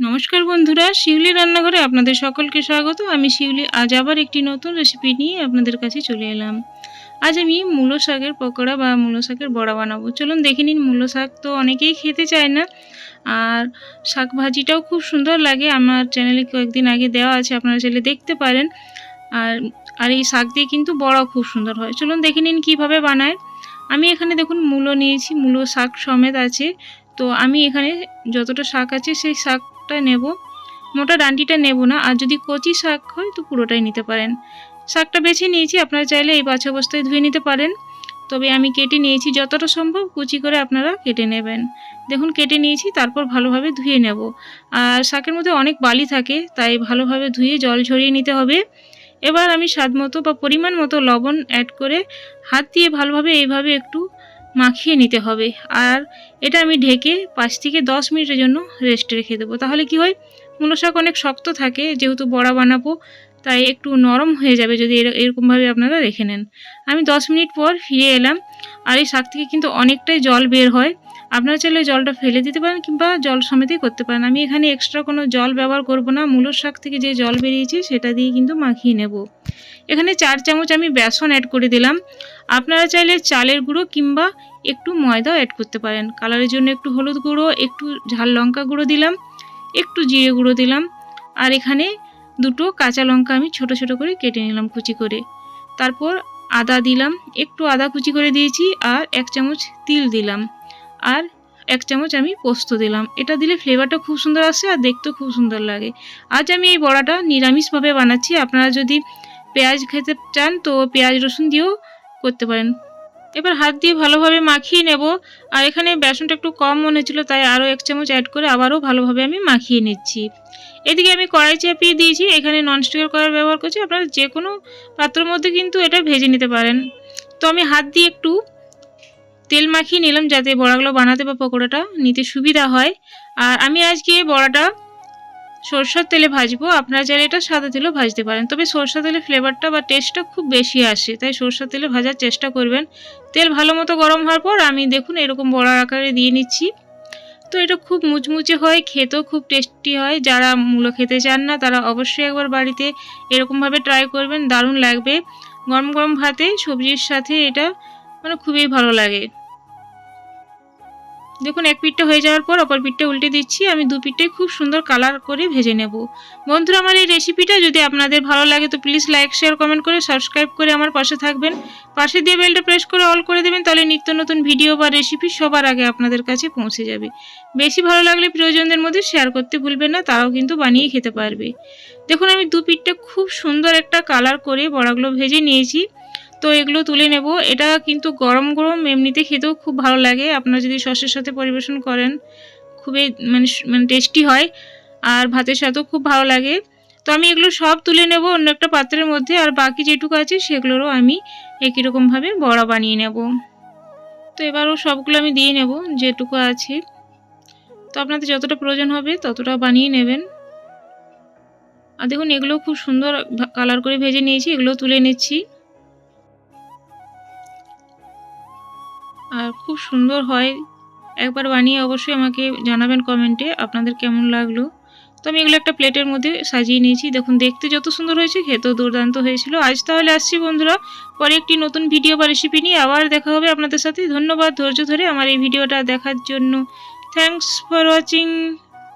নমস্কার বন্ধুরা, শিউলি রান্নাঘরে আপনাদের সকলকে স্বাগত। আমি শিউলি, আজ আবার একটি নতুন রেসিপি নিয়ে আপনাদের কাছে চলে এলাম। আজ আমি মূলো শাকের পকোড়া বা মূলো শাকের বড়া বানাবো। চলুন দেখে নিন, মূলো শাক তো অনেকেই খেতে চায় না। আর শাক ভাজিটাও খুব সুন্দর লাগে। আমার চ্যানেলে কয়েকদিন আগে দেওয়া আছে, আপনারা চাইলে দেখতে পারেন। আর আর এই শাক দিয়ে কিন্তু বড়া খুব সুন্দর হয়। চলুন দেখে নিন কীভাবে বানায়। আমি এখানে দেখুন মূলো নিয়েছি, মূলো শাক সমেত আছে। তো আমি এখানে যতটা শাক আছে, সেই শাকটা নেব। মোটা ডান্ডিটা নেব না, আর যদি কচি শাক হয় তো পুরোটাই নিতে পারেন। শাকটা বেছে নিয়েছি, আপনারা চাইলে এই বাছা অবস্থায় ধুয়ে নিতে পারেন। তবে আমি কেটে নিয়েছি, যতটা সম্ভব কুচি করে আপনারা কেটে নেবেন। দেখুন, কেটে নিয়েছি, তারপর ভালোভাবে ধুয়ে নেব। আর শাকের মধ্যে অনেক বালি থাকে, তাই ভালোভাবে ধুয়ে জল ঝরিয়ে নিতে হবে। এবার আমি স্বাদ মতো বা পরিমাণ মতো লবণ অ্যাড করে হাত দিয়ে ভালোভাবে এইভাবে একটু মাখিয়ে নিতে হবে। আর এটা আমি ঢেকে পাঁচ থেকে দশ মিনিটের জন্য রেস্ট রেখে দেবো। তাহলে কি হয়? মূলো শাক অনেক শক্ত থাকে, যেহেতু বড়া বানাবো, তাই একটু নরম হয়ে যাবে যদি এর- এরকমভাবে আপনারা রেখে নেন। আমি দশ মিনিট পর ফিরে এলাম, আর এই শাক থেকে কিন্তু অনেকটাই জল বের হয়। আপনারা চাইলে জলটা ফেলে দিতে পারেন কিংবা জল সমেতই করতে পারেন। আমি এখানে এক্সট্রা কোনো জল ব্যবহার করব না। মূলোর শাক থেকে যে জল বেরিয়েছে, সেটা দিয়ে কিন্তু মাখিয়ে নেব। এখানে চার চামচ আমি বেসন অ্যাড করে দিলাম। আপনারা চাইলে চালের গুঁড়ো কিংবা একটু ময়দাও অ্যাড করতে পারেন। কালারের জন্য একটু হলুদ গুঁড়ো, একটু ঝাল লঙ্কা গুঁড়ো দিলাম, একটু জিরে গুঁড়ো দিলাম, আর এখানে দুটো কাঁচা লঙ্কা আমি ছোট ছোট করে কেটে নিলাম কুচি করে। তারপর আদা দিলাম, একটু আদা কুচি করে দিয়েছি, আর এক চামচ তিল দিলাম, আর এক চামচ আমি পোস্ত দিলাম। এটা দিলে ফ্লেভারটা খুব সুন্দর আসে আর দেখতেও খুব সুন্দর লাগে। আজ আমি এই বড়াটা নিরামিষভাবে বানাচ্ছি। আপনারা যদি পেঁয়াজ খেতে চান, তো পেঁয়াজ রসুন দিয়েও করতে পারেন। এবার হাত দিয়ে ভালোভাবে মাখিয়ে নেব। আর এখানে বেসনটা একটু কম মনে হচ্ছিল, তাই আরও এক চামচ অ্যাড করে আবারও ভালোভাবে আমি মাখিয়ে নিচ্ছি। এদিকে আমি কড়াই চাপিয়ে দিয়েছি। এখানে ননস্টিকের কড়াই ব্যবহার করছি। আপনারা যে কোনো পাত্রের মধ্যে কিন্তু এটা ভেজে নিতে পারেন। তো আমি হাত দিয়ে একটু তেল মাখিয়ে নিলাম, যাতে বড়াগুলো বানাতে বা পকোড়াটা নিতে সুবিধা হয়। আর আমি আজকে বড়াটা সরষের তেলে ভাজবো। আপনারা চাইলে এটা সাদা তেলেও ভাজতে পারেন। তবে সরষের তেলে ফ্লেভারটা বা টেস্টটা খুব বেশি আসে, তাই সরষের তেলে ভাজার চেষ্টা করবেন। তেল ভালো মতো গরম হওয়ার পর আমি দেখুন এরকম বড়ার আকারে দিয়ে নিচ্ছি। তো এটা খুব মুচমুচে হয়, খেতেও খুব টেস্টি হয়। যারা মূলো খেতে চান না, তারা অবশ্যই একবার বাড়িতে এরকমভাবে ট্রাই করবেন, দারুণ লাগবে। গরম গরম ভাতে সবজির সাথে এটা মানে খুবই ভালো লাগে। দেখুন, এক পিঠটা হয়ে যাওয়ার পর অপর পিঠটা উল্টে দিচ্ছি। আমি দু পিঠটাই খুব সুন্দর কালার করে ভেজে নেব। বন্ধুরা, আমার এই রেসিপিটা যদি আপনাদের ভালো লাগে, তো প্লিজ লাইক শেয়ার কমেন্ট করে সাবস্ক্রাইব করে আমার পাশে থাকবেন। পাশে দিয়ে বেলটা প্রেস করে অল করে দেবেন, তাহলে নিত্য নতুন ভিডিও বা রেসিপি সবার আগে আপনাদের কাছে পৌঁছে যাবে। বেশি ভালো লাগলে প্রিয়জনদের মধ্যে শেয়ার করতে ভুলবেন না, তারাও কিন্তু বানিয়ে খেতে পারবে। দেখুন, আমি দু পিঠটা খুব সুন্দর একটা কালার করে বড়াগুলো ভেজে নিয়েছি। তো এগুলো তুলে নেব। এটা কিন্তু গরম গরম, এমনিতে খেতেও খুব ভালো লাগে। আপনারা যদি সসের সাথে পরিবেশন করেন, খুবই মানে মানে টেস্টি হয়। আর ভাতের সাথেও খুব ভালো লাগে। তো আমি এগুলো সব তুলে নেব অন্য একটা পাত্রের মধ্যে। আর বাকি যেটুকু আছে, সেগুলোরও আমি একই রকমভাবে বড়া বানিয়ে নেব। তো এবারও সবগুলো আমি দিয়ে নেব, যেটুকু আছে। তো আপনাদের যতটা প্রয়োজন হবে, ততটা বানিয়ে নেবেন। আর দেখুন, এগুলো খুব সুন্দর কালার করে ভেজে নিয়েছি, এগুলো তুলে নিচ্ছি। আর খুব সুন্দর হয়। একবার বানিয়ে অবশ্যই আমাকে জানাবেন কমেন্টে আপনাদের কেমন লাগল। তো আমি এগুলো একটা প্লেটের মধ্যে সাজিয়ে নিয়েছি। দেখুন, দেখতে যত সুন্দর হয়েছে, খেতেও দুর্দান্ত হয়েছিল। আজ তাহলে আসছি বন্ধুরা, পরে একটি নতুন ভিডিও বা রেসিপি নিয়ে আবার দেখা হবে আপনাদের সাথে। ধন্যবাদ ধৈর্য ধরে আমার এই ভিডিওটা দেখার জন্য। Thanks for watching